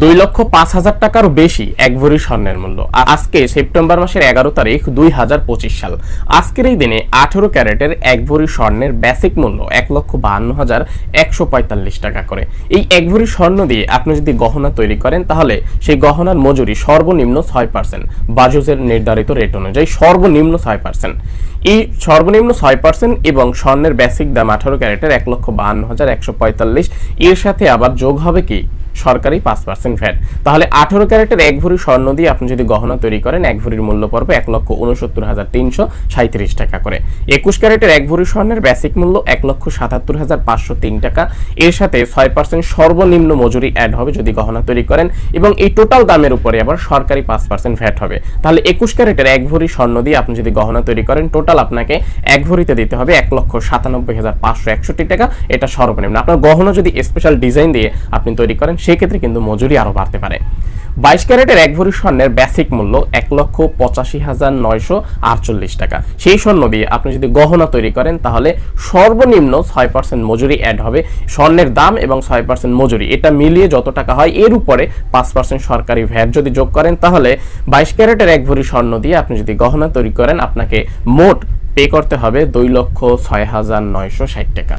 দুই লক্ষ পাঁচ হাজার টাকারও বেশি এক ভরি স্বর্ণের মূল্য। আজকে সেপ্টেম্বর মাসের এগারো তারিখ দুই হাজার পঁচিশ সাল। আজকের এই দিনে আঠেরো ক্যারেটের এক ভরি স্বর্ণের বেসিক মূল্য এক লক্ষ বাহান্ন হাজার একশো পঁয়তাল্লিশ টাকা করে। এই এক ভরি স্বর্ণ দিয়ে আপনি যদি গহনা তৈরি করেন, তাহলে সেই গহনার মজুরি সর্বনিম্ন ছয় পার্সেন্ট। বাজুজের নির্ধারিত রেট অনুযায়ী সর্বনিম্ন ছয় পার্সেন্ট। এই সর্বনিম্ন ছয় পার্সেন্ট এবং স্বর্ণের বেসিক দাম আঠারো ক্যারেটের এক লক্ষ বাহান্ন হাজার একশো পঁয়তাল্লিশ। এর সাথে আবার যোগ হবে কি? সরকারি পাঁচ পার্সেন্ট ভ্যাট তাহলে আঠারো ক্যারেটের এক ভরি স্বর্ণ দিয়ে আপনি যদি গহনা তৈরি করেন, এক ভরির মূল্য পড়বে এক লক্ষ উনসত্তর হাজার তিনশো সাঁত্রিশ টাকা করে। একুশ ক্যারেটের এক ভরি স্বর্ণের বেসিক মূল্য এক লক্ষ সাতাত্তর হাজার পাঁচশো তিন টাকা। এর সাথে ছয় পার্সেন্ট সর্বনিম্ন মজুরি অ্যাড হবে যদি গহনা তৈরি করেন এবং এই টোটাল দামের উপরে আবার সরকারি পাঁচ পার্সেন্ট ভ্যাট হবে। তাহলে একুশ ক্যারেটের এক ভরি স্বর্ণ দিয়ে আপনি যদি গহনা তৈরি করেন টোটাল আপনাকে এক ভরিতে দিতে হবে এক লক্ষ সাতানব্বই হাজার পাঁচশো একষট্টি টাকা। এটা সর্বনিম্ন। আপনার গহনা যদি স্পেশাল ডিজাইন দিয়ে আপনি তৈরি করেন সেক্ষেত্রে কিন্তু মজুরি আরও বাড়তে পারে। বাইশ ক্যারেটের এক ভরি স্বর্ণের বেসিক মূল্য এক লক্ষ পঁচাশি হাজার নয়শো আটচল্লিশ টাকা। সেই স্বর্ণ দিয়ে আপনি যদি গহনা তৈরি করেন, তাহলে সর্বনিম্ন ছয় পার্সেন্ট মজুরি অ্যাড হবে। স্বর্ণের দাম এবং ছয় পার্সেন্ট মজুরি, এটা মিলিয়ে যত টাকা হয়, এর উপরে পাঁচ পার্সেন্ট সরকারি ভ্যাট যদি যোগ করেন, তাহলে বাইশ ক্যারেটের এক ভরি স্বর্ণ দিয়ে আপনি যদি গহনা তৈরি করেন, আপনাকে মোট পে করতে হবে দুই লক্ষ ছয় হাজার নয়শো ষাট টাকা।